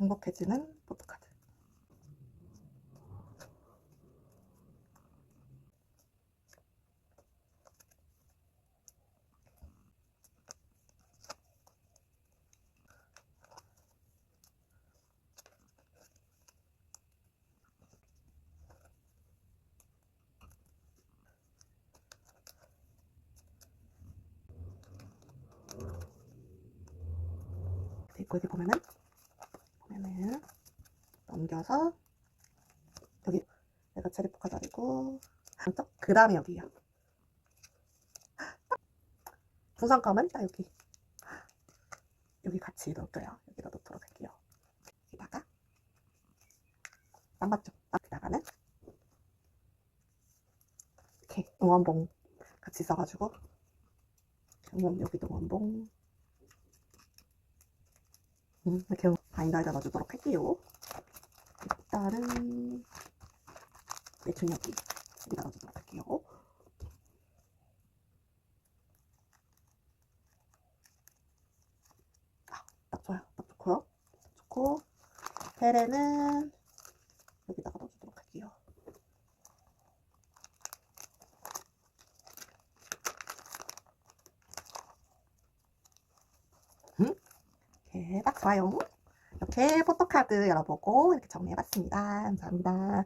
행복해지는 포토카드. 있고 여기 보면은 보면은 넘겨서 여기 내가 체리 포카드 아니고 한쪽? 그 다음에 여기요. 풍선껌은 딱 여기. 여기 같이 넣을게요. 여기다 넣도록 할게요. 여기다가 딱 맞죠? 여기다가는 이렇게 응원봉 같이 써가지고 응원 여기도 응원봉. 음, 이렇게 바인더에다 넣어주도록 할게요. 일단은 매춘 여기 여기다 넣어주도록 할게요. 아, 딱 좋아요. 딱 좋고요. 좋고 베레는 여기다가 넣어주도록 할게요. 음? 이렇게 딱 좋아요. 이렇게 포토카드 열어보고 이렇게 정리해봤습니다. 감사합니다.